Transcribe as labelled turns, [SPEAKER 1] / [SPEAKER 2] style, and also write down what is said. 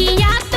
[SPEAKER 1] ที่ยาก